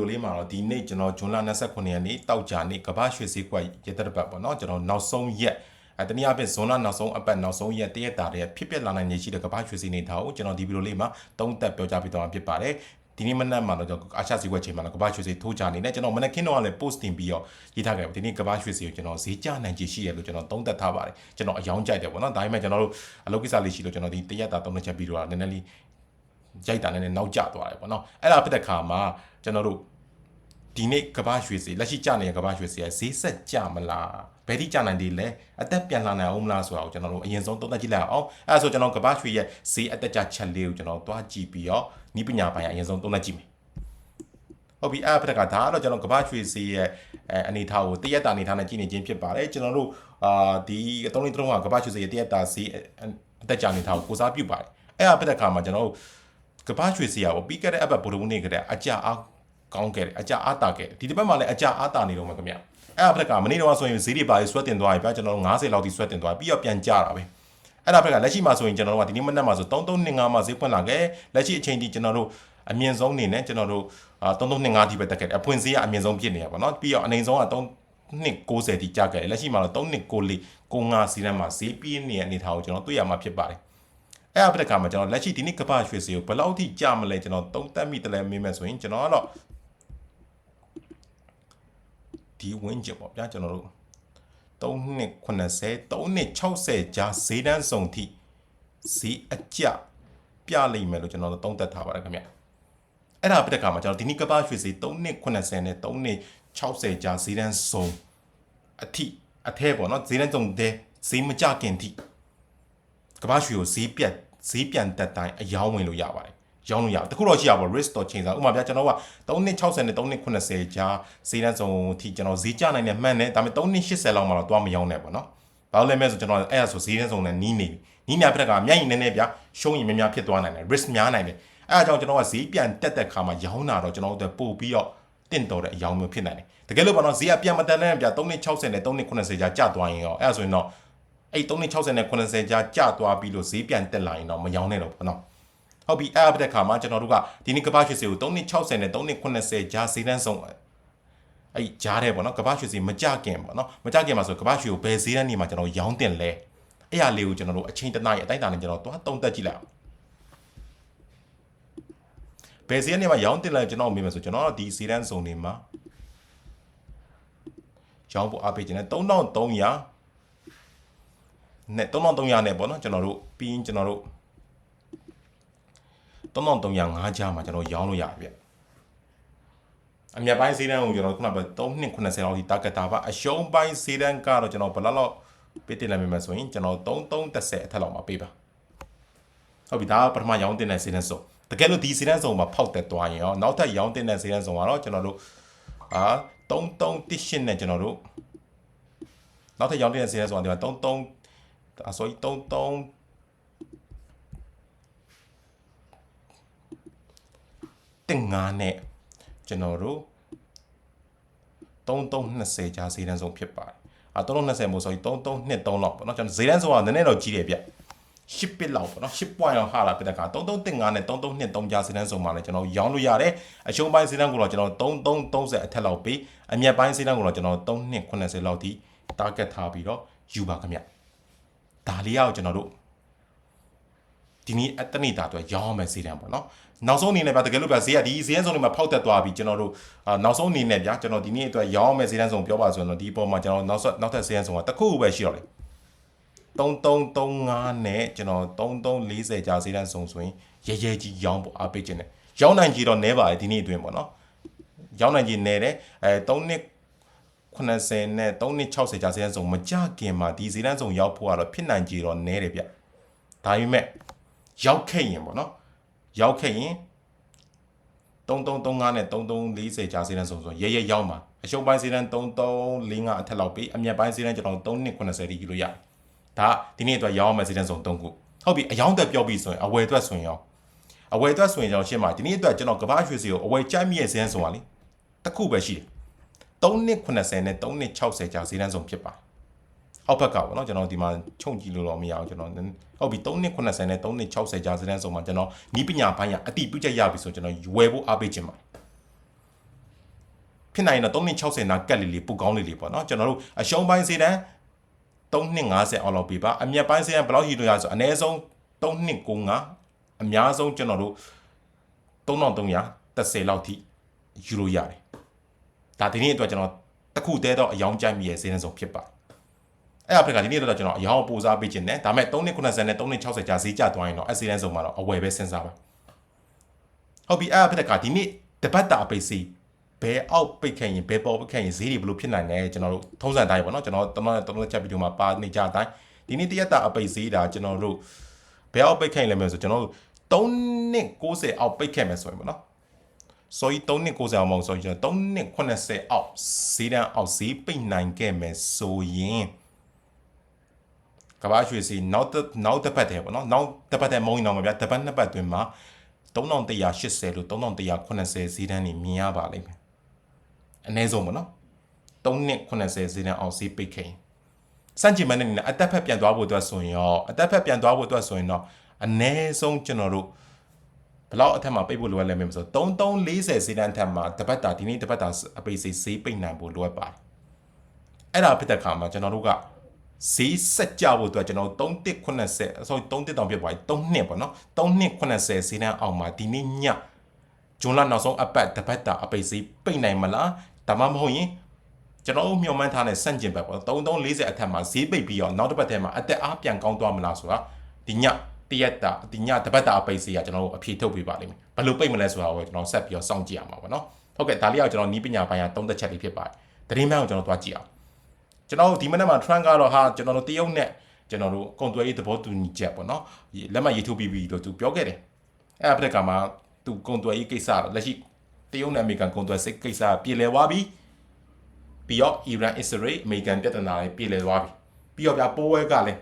ဒီလေးမှာတော့ဒီနေ့ကျွန်တော်ဇွန်လ29ရက်နေ့တောက်ကြနေ့ကမ္ဘာရွှေစည်းကွက်ရေသက်တစ်ပတ်ပေါ့နော်ကျွန်တော်နောက်ဆုံးရက်အဲတနည်းအားဖြင့်ဇွန်လနောက်ဆုံးအပတ်နောက်ဆုံးရက်တရက်တာတဲ့ဖြစ်ပျက်လာနိုင်နေရှိတဲ့ကမ္ဘာရွှေစည်းနေတာကိုကျွန်တော်ဒီဗီဒီယိုလေးမှာသုံးသပ်ပြောကြားပေးသွားမှာဖြစ်ပါတယ်ဒီနေ့မနက်မှာတော့ကျွန်တော်အာရှစည်းကွက်ချိန်မှာတော့ကမ္ဘာရွှေစည်းထိုးကြနေတယ်ကျွန်တော်မနက်ခင်းတော့လည်း post တင်ပြီးတော့ရေးထားခဲ့တယ်ဒီနေ့ကမ္ဘာရွှေစည်းကိုကျွန်တော်ဈေးကျနိုင်ခြေရှိရလို့ကျွန်တော်သုံးသပ်ထားပါတယ်ကျွန်တော်အယောင်ကြိုက်တယ်ပေါ့နော်ဒါပေမဲ့ကျွန်တော်တို့အလုပ်ကိစ္စလေးရှိလို့ကျွန်တော်ဒီတရက်တာသုံးနှစ်ချက်ပြီးတော့နည်းနည်းလေးရိုက်တာနဲ့နောက်ကျသွားတယ်ပေါ့နော်အဲ့ဒါဖြစ်တဲ့ခါမှာကျွန်တော်တို့ ဒီနေ့ကမ္ဘာရွှေစီလက်ရှိကျနေတဲ့ကမ္ဘာရွှေစီကဈေးဆက်ကျမလားဘယ်ထိကျနိုင်သေးလဲအသက်ပြန်လာနိုင်အောင်မလားဆိုတာကိုကျွန်တော်တို့အရင်ဆုံးသုံးသပ်ကြည့်လိုက်အောင်အဲဒါဆိုကျွန်တော်ကမ္ဘာရွှေရဲ့ဈေးအသက်ကျချက်လေးကိုကျွန်တော်သွားကြည့်ပြီးတော့ဤပညာပိုင်းအရင်ဆုံးသုံးသပ်ကြည့်မယ်ဟုတ်ပြီအဲ့ဖက်ကဒါကတော့ကျွန်တော်ကမ္ဘာရွှေစီရဲ့အဲအနေထားကိုတရက်တာအနေထားနဲ့ကြည့်နေခြင်းဖြစ်ပါတယ်ကျွန်တော်တို့အာဒီအသုံးလေးသုံးကကမ္ဘာရွှေစီရဲ့တရက်တာဈေးအသက်ကျအနေထားကိုကိုစားပြုပါတယ်အဲ့အဖက်ကမှာကျွန်တော်တို့ကမ္ဘာရွှေစီကိုပြီးခဲ့တဲ့အပတ်ဗုဒ္ဓဘုနေ့ကတည်းကအကြအား ကောင်းခဲ့တယ်အကြအားတာခဲ့တယ်ဒီတစ်ပတ်မှာလည်းအကြအားတာနေတော့မှာခင်ဗျအဲ့အဖက်ကမနေ့တော့ဆိုရင်ဈေးတွေပါဆွဲတင်သွားပြီဗျာကျွန်တော်တို့90လောက်ထိဆွဲတင်သွားပြီးတော့ပြန်ကြတာပဲအဲ့ဒါဖက်ကလက်ရှိမှာဆိုရင်ကျွန်တော်တို့ကဒီနေ့မနက်မှာဆို3325မှာဈေးဖွင့်လာခဲ့လက်ရှိအချိန်ထိကျွန်တော်တို့အမြင့်ဆုံးနေနဲ့ကျွန်တော်တို့အာ3325ထိပဲတက်ခဲ့တယ်အဖွင့်ဈေးကအမြင့်ဆုံးဖြစ်နေရပါတော့ပြီးတော့အနေဆုံးက3နှစ်90တိကျခဲ့တယ်လက်ရှိမှာတော့3နှစ်94 95စီးတန်းမှာဈေးပြင်းနေတဲ့အနေထားကိုကျွန်တော်တွေ့ရမှာဖြစ်ပါတယ်အဲ့အပဒကမှာကျွန်တော်လက်ရှိဒီနေ့ကပ္ပရွှေစီကိုဘယ်လောက်ထိကြမလဲကျွန်တော်သုံးသပ်မိတယ်လဲမေးမယ်ဆိုရင်ကျွန်တော်ကတော့ ဒီဝင်းကျင်ပေါ့ဗျာကျွန်တော်တို့3နှစ်80 3နှစ်60ကြားဈေးတန်းစုံထိဈေးအကျပြလိမ့်မယ်လို့ကျွန်တော်တို့သုံးသပ်ထားပါတယ်ခင်ဗျအဲ့ဒါပြတဲ့ခါမှာကျွန်တော်ဒီနေ့ကပ္ပရွှေစီ3နှစ်80နဲ့3နှစ်60ကြားဈေးတန်းစုံအထိအထဲပေါ့နော်ဈေးတန်းစုံတဲ့ဈေးမကြခင်ထိကပ္ပရွှေကိုဈေးပြတ်ဈေးပြန်တက်တိုင်းအယောင်းဝင်လို့ရပါတယ် ရောင်းလို့ရတခုတော့ရှိရပါ risk တော့ချိန်စားဥပမာပြကျွန်တော်က3နှစ်60နဲ့3နှစ်80ကြားဈေးတန်းစုံအထိကျွန်တော်ဈေးကျနိုင်တယ်မှန်တယ်ဒါပေမဲ့3နှစ်80လောက်မှတော့သွားမရောင်းနဲ့ပေါ့နော်ဘာလို့လဲမဲဆိုကျွန်တော်အဲ့ဒါဆိုဈေးတန်းစုံနဲ့နီးနေပြီနီးများပြက်ကမြိုက်ရင်နည်းနည်းပြရှုံးရင်များများဖြစ်သွားနိုင်တယ် risk များနိုင်တယ်အဲ့ဒါကြောင့်ကျွန်တော်ကဈေးပြန်တက်တဲ့ခါမှာရောင်းတာတော့ကျွန်တော်တို့ပို့ပြီးတော့တင့်တော်တဲ့အယောင်မျိုးဖြစ်နိုင်တယ်တကယ်လို့ပေါ့နော်ဈေးကပြန်မတက်လဲပြ3နှစ်60နဲ့3နှစ်80ကြားကျသွားရင်ရောအဲ့ဒါဆိုရင်တော့အဲ့3နှစ်60နဲ့80ကြားကျသွားပြီးလို့ဈေးပြန်တက်လာရင်တော့မရောင်းနဲ့တော့ပေါ့နော် ဟုတ်ပြီအဲ့အပတဲ့ခါမှာကျွန်တော်တို့ကဒီနေ့ကဘာရွှေစီကို3နှစ်60နဲ့3နှစ်80ကြားဈေးတန်းဆုံးအဲ့ကြားတယ်ပေါ့နော်ကဘာရွှေစီမကြခင်ပေါ့နော်မကြခင်မှာဆိုကဘာရွှေကိုဘယ်ဈေးတန်းနေမှာကျွန်တော်ရောင်းတင်လဲအဲ့ရလေးကိုကျွန်တော်တို့အချိန်တနားရအတိုင်းတာနဲ့ကျွန်တော်သွားတုံးတက်ကြည့်လိုက်အောင်ဘယ်ဈေးနေမှာရောင်းတင်လဲကျွန်တော်မေးမယ်ဆိုကျွန်တော်ဒီဈေးတန်းစုံနေမှာရောင်းဖို့အားပေးခြင်းနဲ့3300နဲ့3300နဲ့ပေါ့နော်ကျွန်တော်တို့ပြီးရင်ကျွန်တော်တို့ 3305ကြားမှာကျွန်တော်ရောင်းလို့ရပြီဗျအမြတ်ပိုင်းဈေးတန်းကိုကျွန်တော်ခုနက3နှစ်90လောက်ထိ target တာပါအရှုံးပိုင်းဈေးတန်းကတော့ကျွန်တော်ဘယ်လောက်လောက်ပေးတင်လိုက်မိမယ်ဆိုရင်ကျွန်တော်3330အထက်လောက်မှာပေးပါဟုတ်ပြီဒါကပထမရောင်းတင်တဲ့ဈေးတန်းစုံတကယ်လို့ဒီဈေးတန်းစုံမှာဖောက်တက်သွားရင်ရောနောက်ထပ်ရောင်းတင်တဲ့ဈေးတန်းစုံကတော့ကျွန်တော်တို့အာ3318နဲ့ကျွန်တော်တို့နောက်ထပ်ရောင်းတင်တဲ့ဈေးတန်းစုံကဒီမှာ33အဆို33 တင်9နဲ့ကျွန်တော်တို့3320ကြားဈေးတန်းဆုံးဖြစ်ပါတယ်အာ3320မို့ဆိုရင်3323လောက်ပေါ့နော်ကျွန်တော်ဈေးတန်းဆုံးကနည်းနည်းတော့ကြီးတယ်ဗျ10 bit လောက်ပေါ့နော်10 point လောက်ဟာလာပြတဲ့က3335နဲ့3323ကြားဈေးတန်းဆုံးမှာလည်းကျွန်တော်ရောင်းလို့ရတယ်အရှုံးပိုင်းဈေးတန်းကိုတော့ကျွန်တော်3330အထက်လောက်ပေးအမြတ်ပိုင်းဈေးတန်းကိုတော့ကျွန်တော်3290လောက်ထိ target ထားပြီးတော့ယူပါခင်ဗျဒါလေးအောင်ကျွန်တော်တို့ ဒီနေ့အတနိတာအတွက်ရောင်းအောင်မယ်ဈေးတန်းပေါ့နော်နောက်ဆုံးအနေနဲ့ဗျာတကယ်လို့ဗျာဈေးကဒီဈေးရန်ဆုံးတွေမှာဖောက်တက်သွားပြီကျွန်တော်တို့အာနောက်ဆုံးအနေနဲ့ဗျာကျွန်တော်ဒီနေ့အတွက်ရောင်းအောင်မယ်ဈေးတန်းဆုံးပြောပါဆိုရင်တော့ဒီပေါ်မှာကျွန်တော်နောက်ဆက်နောက်ထပ်ဈေးရန်ဆုံးကတစ်ခုပဲရှိတော့လေ3335နဲ့ကျွန်တော်3340ကြာဈေးတန်းဆုံးဆိုရင်ရဲရဲကြီးရောင်းဖို့အားပေးခြင်းနဲ့ရောင်းနိုင်ကြီးတော့နဲပါတယ်ဒီနေ့အတွင်းပေါ့နော်ရောင်းနိုင်ကြီးနဲတယ်အဲ3နှစ်80နဲ့3နှစ်60ကြာဈေးတန်းဆုံးမကြခင်မှာဒီဈေးတန်းဆုံးရောက်ဖို့ကတော့ဖြစ်နိုင်ကြီးတော့နဲတယ်ဗျဒါပေမဲ့ ရောက်ခဲ့ရင်ပေါ့နော်ရောက်ခဲ့ရင်3335နဲ့3340ကြာဈေးတန်းစုံစုံရဲရဲရောက်မှာအရှုံးပိုင်းဈေးတန်း3345အထက်လောက်ပြီအမြတ်ပိုင်းဈေးတန်းကျွန်တော်3290တိယူလို့ရတယ်ဒါဒီနေ့အတွက်ရောင်းအောင်မယ်ဈေးတန်းစုံ3ခုဟုတ်ပြီအယောင်းသက်ပြောပြီးဆိုရင်အဝယ်အတွက်ဆိုရင်ရောအဝယ်အတွက်ဆိုရင်ကျွန်တော်ရှင်းပါဒီနေ့အတွက်ကျွန်တော်ကဘာရွှေစီကိုအဝယ်ကြိုက်မိရဲ့ဈေးတန်းစုံပါလေတစ်ခုပဲရှိတယ်3290နဲ့3260ကြာဈေးတန်းစုံဖြစ်ပါတယ် အောက်ဘက်ကပေါ့နော်ကျွန်တော်ဒီမှာခြုံကြည့်လို့တော့မရအောင်ကျွန်တော်ဟုတ်ပြီ3နှစ်80နဲ့3နှစ်60ကြားစတဲ့ဆုံးမှာကျွန်တော်နီးပညာပိုင်းရအတိပြုချက်ရပြီဆိုကျွန်တော်ဝယ်ဖို့အားပေးခြင်းပါဖြစ်နိုင်ရင်တော့360နာကက်လေးလေးပူကောင်းလေးလေးပေါ့နော်ကျွန်တော်တို့အရှုံးပိုင်းစီတန်း350အောင်လောက်ပြပါအမြတ်ပိုင်းစီတန်းဘယ်လောက်ရှိလို့ရဆိုအနည်းဆုံး3295အများဆုံးကျွန်တော်တို့3330လောက်ထိယူလို့ရတယ်ဒါဒီနေ့အတွက်ကျွန်တော်တစ်ခုတည်းတော့အယောင်ကြိုက်မိရဲ့ဈေးနှုန်းဆုံးဖြစ်ပါတယ် အဲ့ဒါဖြစ်ကဒီနေ့တော့ကျွန်တော်အယောင်ပို့စားပေးခြင်းနဲ့ဒါမဲ့390နဲ့360ကြာဈေးကျသွားရင်တော့အစီအစဉ်ဆုံးမှာတော့အဝယ်ပဲစဉ်းစားပါဟုတ်ပြီအဲ့ဒါဖြစ်တဲ့ကဒီနေ့တပတ်တာပိတ်စီဘယ်အောက်ပိတ်ခဲ့ရင်ဘယ်ပေါ်ပိတ်ခဲ့ရင်ဈေးတွေဘယ်လိုဖြစ်နိုင်လဲကျွန်တော်တို့ထုံးစံတိုင်းပေါ့နော်ကျွန်တော်တို့တော်တော်ချက်ဗီဒီယိုမှာပါနေကြတိုင်းဒီနေ့တရက်တာအပိတ်ဈေးဒါကျွန်တော်တို့ဘယ်အောက်ပိတ်ခဲ့ရင်လဲမလို့ဆိုကျွန်တော်တို့3နှစ်90အောက်ပိတ်ခဲ့မယ်ဆိုရင်ပေါ့နော်ဆိုရင်3နှစ်90အောင်မဟုတ်ဆိုရင်ကျွန်တော်3နှစ်80အောက်ဈေးတန်းအောက်ဈေးပိတ်နိုင်ခဲ့မယ်ဆိုရင် ကဘာရွှေစီနောက်နောက်တစ်ပတ်တည်းပေါ့နော်နောက်တစ်ပတ်တည်းမုံရင်တော့မပြတစ်ပတ်နှစ်ပတ်တွင်မှာ3180လို့3180ဈေးတန်းနေမြင်ရပါလိမ့်မယ်အနည်းဆုံးပေါ့နော်3နှစ်80ဈေးတန်းအောင်ဈေးပိတ်ခဲ့စန့်ကျင်မနဲ့နေအတက်ဖက်ပြန်သွားဖို့အတွက်ဆိုရင်ရောအတက်ဖက်ပြန်သွားဖို့အတွက်ဆိုရင်တော့အနည်းဆုံးကျွန်တော်တို့ဘလောက်အထက်မှာပိတ်ဖို့လိုအပ်လဲမဆို3340ဈေးတန်းထက်မှာတပတ်တာဒီနေ့တပတ်တာအပိတ်စိဈေးပိတ်နိုင်ဖို့လိုအပ်ပါတယ်အဲ့ဒါဖြစ်တဲ့ခါမှာကျွန်တော်တို့က ဈေးဆက်ကြဖို့အတွက်ကျွန်တော်3180 sorry 31တောင်ပြတ်သွားပြီ3နှစ်ပေါ့နော်3280ဈေးတန်းအောင်မှာဒီနေ့ညဂျွန်လနောက်ဆုံးအပတ်တပတ်တာအပိတ်ဈေးပိတ်နိုင်မလားဒါမှမဟုတ်ရင်ကျွန်တော်မျှော်မှန်းထားတဲ့စန့်ကျင်ဘက်ပေါ့3340အထက်မှာဈေးပိတ်ပြီးတော့နောက်တစ်ပတ်ထဲမှာအသက်အားပြန်ကောင်းသွားမလားဆိုတာဒီညတရက်တာဒီညတပတ်တာအပိတ်ဈေးကကျွန်တော်တို့အဖြေထုတ်ပေးပါလိမ့်မယ်ဘယ်လိုပိတ်မလဲဆိုတာကိုကျွန်တော်ဆက်ပြီးတော့စောင့်ကြည့်ရမှာပေါ့နော်ဟုတ်ကဲ့ဒါလေးကကျွန်တော်နီးပညာပိုင်းကသုံးသက်ချက်လေးဖြစ်ပါတယ်သတင်းမှန်ကိုကျွန်တော်တွားကြည့်အောင် ကျွန်တော်ဒီမနေ့မှာ trend ကတော့ဟာကျွန်တော်တို့တရုတ်နဲ့ကျွန်တော်တို့ကုန်သွယ်ရေးသဘောတူညီချက်ပေါ့နော်လက်မှတ်ရေးထိုးပြီးပြီလို့သူပြောခဲ့တယ်အဲ့အဖက်ကမှာသူကုန်သွယ်ရေးကိစ္စတော့လက်ရှိတရုတ်နဲ့အမေရိကန်ကုန်သွယ်စစ်ကိစ္စပြည်လည်သွားပြီပြီးတော့ Iran Israel အမေရိကန်ပြဿနာတွေပြည်လည်သွားပြီပြီးတော့ဗျာပိုးဝဲကလည်း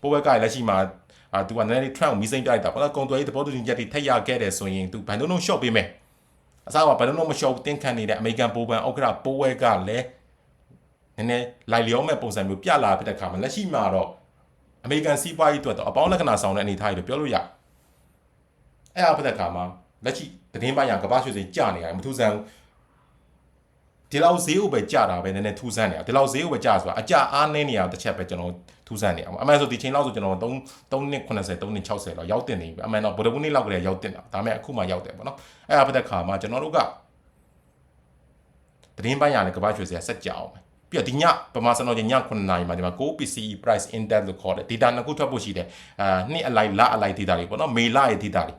ပိုးဝဲကလည်းလက်ရှိမှာအာသူကနည်းနည်း trend ကိုမီးစိမ့်ပြလိုက်တာပေါ့နော်ကုန်သွယ်ရေးသဘောတူညီချက်တွေထက်ရခဲ့တယ်ဆိုရင်သူဘန်ဒုံလုံး short ပေးမယ်အစားကဘန်ဒုံလုံးမ short တင်းခံနေတဲ့အမေရိကန်ပိုးပန်ဥက္ကဋ္ဌပိုးဝဲကလည်းန ည်းနည်းလိုက်လျောမဲ့ပုံစံမျိုးပြလာဖြစ်တဲ့ခါမှာလက်ရှိမှာတော့အမေရိကန်စီးပွားရေးအတွက်တော့အပေါင်းလက္ခဏာဆောင်တဲ့အနေအထားတွေပြောလို့ရအဲ့အဖြစ်တဲ့ခါမှာလက်ရှိသတင်းပိုင်းရကမ္ဘာရွှေစင်ကြနေရတယ်မထူးဆန်းဘူးဒီလောက်ဈေးကိုပဲကြတာပဲနည်းနည်းထူးဆန်းနေတာဒီလောက်ဈေးကိုပဲကြဆိုတာအကြအားနည်းနေရတစ်ချက်ပဲကျွန်တော်ထူးဆန်းနေအောင်အမှန်ဆိုဒီချိန်လောက်ဆိုကျွန်တော်3 3နှစ်80 3နှစ်60လောက်ရောက်တင်နေပြီအမှန်တော့ဗုဒ္ဓဘုနေ့လောက်ကလေးရောက်တင်တာဒါပေမဲ့အခုမှရောက်တယ်ပေါ့နော်အဲ့အဖြစ်တဲ့ခါမှာကျွန်တော်တို့ကသတင်းပိုင်းရလည်းကမ္ဘာရွှေစင်ဆက်ကြအောင် ပဲပြီးတော့ဒီညပမာစံတော်ညည9နာရီမှာဒီမှာ Go PCE price index လို့ခေါ်တယ် data နှစ်ခုထွက်ဖို့ရှိတယ်အာနှစ်အလိုက်လအလိုက် data တွေပေါ့နော်မေလရဲ့ data တွေ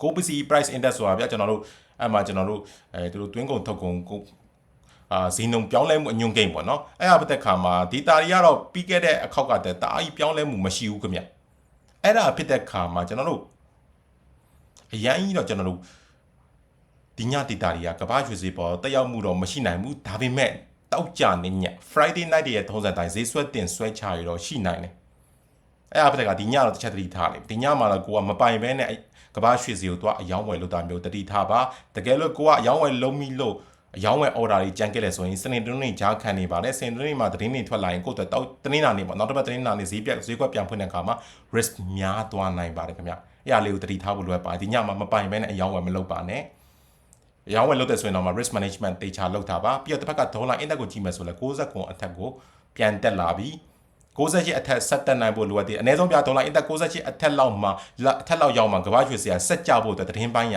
Go PCE price index ဆိုတာဗျကျွန်တော်တို့အဲ့မှာကျွန်တော်တို့အဲတို့တွင်းကုန်ထုတ်ကုန်ကိုအာဇီနုံပြောင်းလဲမှုအညွန့်ကိန်းပေါ့နော်အဲ့အပသက်ခါမှာ data တွေကတော့ပြီးခဲ့တဲ့အခောက်ကတည်းကတာအကြီးပြောင်းလဲမှုမရှိဘူးခင်ဗျအဲ့ဒါဖြစ်တဲ့ခါမှာကျွန်တော်တို့အရင်ကြီးတော့ကျွန်တော်တို့ဒီည data တွေကကမ္ဘာရွှေစည်းပေါ်တက်ရောက်မှုတော့မရှိနိုင်ဘူးဒါပေမဲ့ တောက်ကြနေည Friday night ရဲ့ထုံးစံတိုင်းဈေးဆွဲတင်ဆွဲချရတော့ရှိနိုင်တယ်အဲ့အဖက်ကဒီညတော့တစ်ချက်တတိထားလေဒီညမှာတော့ကိုကမပိုင်ဘဲနဲ့ကဘာရွှေစီကိုသွားအယောင်းဝယ်လို့တာမျိုးတတိထားပါတကယ်လို့ကိုကအယောင်းဝယ်လုံးပြီးလို့အယောင်းဝယ် order တွေကြံခဲ့လဲဆိုရင်စနေတနေ့ကြားခံနေပါလေစနေတနေ့မှာသတင်းတွေထွက်လာရင်ကိုယ့်အတွက်တောက်တနေ့နာနေပေါ့နောက်တစ်ပတ်တနေ့နာနေဈေးပြက်ဈေးကွက်ပြန်ဖွင့်တဲ့အခါမှာ risk များသွားနိုင်ပါတယ်ခင်ဗျအဲ့အရာလေးကိုတတိထားဖို့လိုအပ်ပါတယ်ဒီညမှာမပိုင်ဘဲနဲ့အယောင်းဝယ်မလုပ်ပါနဲ့ ရောင်းဝယ်လုပ်တဲ့ဆိုရင်တော့ risk management တေချာလုပ်တာပါပြီးတော့တစ်ဖက်ကဒေါ်လာ index ကိုကြည့်မယ်ဆိုလဲ60ကွန်အထက်ကိုပြန်တက်လာပြီ68အထက်ဆက်တက်နိုင်ဖို့လိုအပ်တယ်အနည်းဆုံးပြဒေါ်လာ index 68အထက်လောက်မှာအထက်လောက်ရောက်မှာကမ္ဘာရွှေစရာဆက်ကြဖို့အတွက်သတင်းပိုင်းရ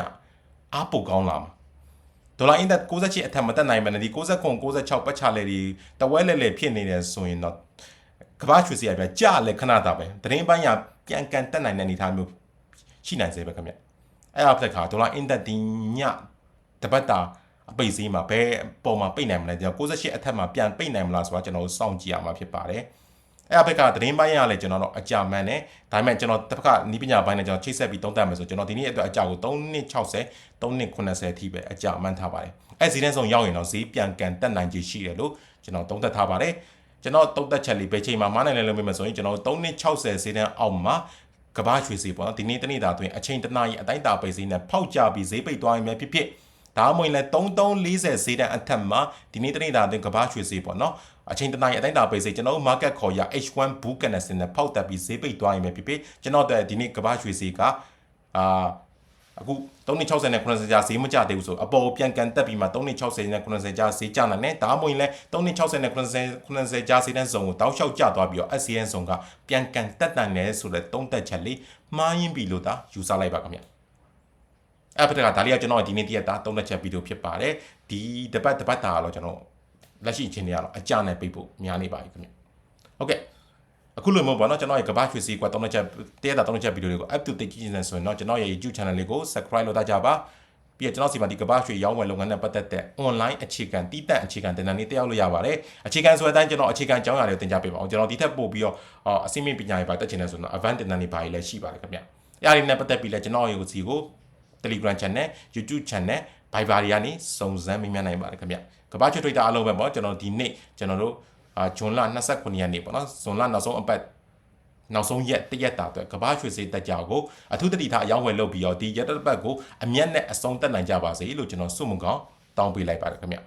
အားပိုကောင်းလာမှာဒေါ်လာ index 68အထက်မတက်နိုင်မယ်ဒီ60ခွန်66ပတ်ချလဲဒီတဝဲလဲလဲဖြစ်နေတယ်ဆိုရင်တော့ကမ္ဘာရွှေစရာပြကြလဲခဏတာပဲသတင်းပိုင်းရပြန်ကန်တက်နိုင်တဲ့အနေအထားမျိုးရှိနိုင်စေပဲခင်ဗျအဲ့အဖက်ခါဒေါ်လာ index ဒီည တပတ်တာအပိတ်စည်းမှာဘယ်ပုံမှာပိတ်နိုင်မလဲကျွန်တော်68အထက်မှာပြန်ပိတ်နိုင်မလားဆိုတာကျွန်တော်စောင့်ကြည့်ရမှာဖြစ်ပါတယ်အဲ့အဘက်ကသတင်းပိုင်းရလဲကျွန်တော်တော့အကြမှန်တယ်ဒါပေမဲ့ကျွန်တော်တစ်ဖက်ကနီးပညာပိုင်းနဲ့ကျွန်တော်ချိတ်ဆက်ပြီးသုံးသပ်မယ်ဆိုကျွန်တော်ဒီနေ့အတွက်အကြကို360 390အထိပဲအကြမှန်ထားပါတယ်အဲ့စီးတဲ့ဆုံးရောက်ရင်တော့ဈေးပြန်ကန်တက်နိုင်ခြေရှိတယ်လို့ကျွန်တော်သုံးသပ်ထားပါတယ်ကျွန်တော်သုံးသက်ချက်လေးပဲချိန်မှာမားနိုင်လဲလို့မြင်မယ်ဆိုရင်ကျွန်တော်360ဈေးတန်းအောက်မှာကဘာရွှေစီပေါ့နော်ဒီနေ့တနေ့တာတွင်အချိန်တနာရီအတိုင်းတာပိတ်စည်းနဲ့ဖောက်ကြပြီးဈေးပိတ်သွားရင်ပဲဖြစ်ဖြစ် ဒါမှမဟုတ်လည်း3340ဈေးတန်းအထက်မှာဒီနေ့တနေ့တာအတွင်းကဘာရွှေဈေးပေါ့နော်အချိန်တနိုင်အတိုင်းတာပေးစေကျွန်တော်တို့ market ခေါ်ရ H1 book connect နဲ့ဖောက်တက်ပြီးဈေးပိတ်သွားရင်ပဲဖြစ်ဖြစ်ကျွန်တော်တို့ဒီနေ့ကဘာရွှေဈေးကအာအခု360နဲ့90ကြာဈေးမကျသေးဘူးဆိုအပေါ်ပြန်ကန်တက်ပြီးမှ360နဲ့90ကြာဈေးကျနိုင်တယ်ဒါမှမဟုတ်ရင်လည်း360နဲ့90 90ကြာဈေးတန်းစုံကိုတောက်လျှောက်ကျသွားပြီးတော့ SCN စုံကပြန်ကန်တက်တန်တယ်ဆိုတဲ့သုံးသက်ချက်လေးမှားယင်းပြီလို့သာယူဆလိုက်ပါခင်ဗျ အဲ့ဖက်ကဒါလေးကကျွန်တော်ဒီနေ့တရက်တာသုံးသက်ချက်ဗီဒီယိုဖြစ်ပါတယ်ဒီတပတ်တပတ်တာကတော့ကျွန်တော်လက်ရှိအချိန်တွေကတော့အကြနဲ့ပြိတ်ဖို့များနေပါပြီခင်ဗျဟုတ်ကဲ့အခုလိုမျိုးပေါ့နော်ကျွန်တော်ရဲ့ကဘာရွှေစီကွာတောင်းတဲ့ချက်တရက်တာတောင်းတဲ့ချက်ဗီဒီယိုတွေကို up to date ကြည့်နေဆိုရင်တော့ကျွန်တော်ရဲ့ YouTube channel လေးကို subscribe လုပ်ထားကြပါပြီးတော့ကျွန်တော်စီမှာဒီကဘာရွှေရောင်းဝယ်လုပ်ငန်းနဲ့ပတ်သက်တဲ့ online အခြေခံတည်တံ့အခြေခံတင်တန်းလေးတက်ရောက်လို့ရပါတယ်အခြေခံဆိုတဲ့အတိုင်းကျွန်တော်အခြေခံကြောင်းရာတွေတင်ကြပေးပါအောင်ကျွန်တော်ဒီထက်ပို့ပြီးတော့အစိမ့်မြင့်ပညာရေးပါတက်ချင်တယ်ဆိုတော့ advanced တင်တန်းလေးပါလည်းရှိပါတယ်ခင်ဗျအဲ့ဒီနဲ့ပတ်သက်ပြီးလဲကျွန်တော်ရဲ့စီကို Telegram channel YouTube channel Viber တွေကနေစုံစမ်းမိမြနိုင်ပါတယ်ခင်ဗျကဘာရွှေ Twitter အားလုံးပဲပေါ့ကျွန်တော်ဒီနေ့ကျွန်တော်တို့အာဂျွန်လ29ရက်နေ့ပေါ့နော်ဇွန်လနောက်ဆုံးအပတ်နောက်ဆုံးရက်တရက်တာအတွက်ကဘာရွှေစေးတက်ကြကိုအထူးတတိထားအရောက်ဝယ်လုပ်ပြီးတော့ဒီရက်တစ်ပတ်ကိုအမျက်နဲ့အဆုံးတက်နိုင်ကြပါစေလို့ကျွန်တော်ဆုမွန်ကောင်းတောင်းပေးလိုက်ပါတယ်ခင်ဗျ